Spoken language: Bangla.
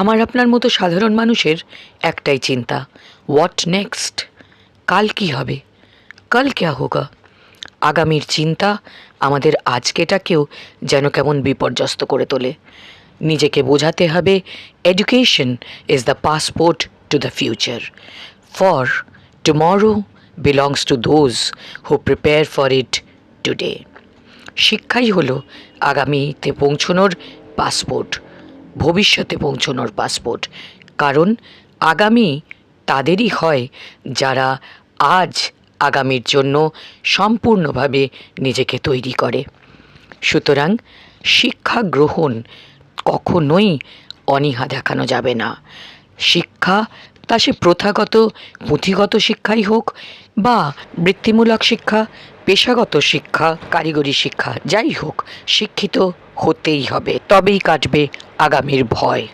আমার আপনার মতো সাধারণ মানুষের একটাই চিন্তা হোয়াট নেক্সট কাল কি হবে? কাল ক্যা হোগা? আগামীর চিন্তা আমাদের আজকেটাকেও যেন কেমন বিপর্যস্ত করে তোলে। নিজেকে বোঝাতে হবে education is the passport to the future for tomorrow belongs to those who prepare for it today শিক্ষাই হলো আগামীতে পৌঁছনোর পাসপোর্ট ভবিষ্যতে পৌঁছনোর পাসপোর্ট কারণ আগামী তাদেরই হয় যারা আজ আগামীর জন্য সম্পূর্ণভাবে নিজেকে তৈরি করে। সুতরাং শিক্ষা গ্রহণ কখনোই অনীহা দেখানো যাবে না। শিক্ষা তা সে প্রথাগত, পুঁথিগত শিক্ষাই হোক বা বৃত্তিমূলক শিক্ষা, পেশাগত শিক্ষা, কারিগরি শিক্ষা, যাই হোক, শিক্ষিত হতেই হবে তবেই কাটবে আগামীর ভয়।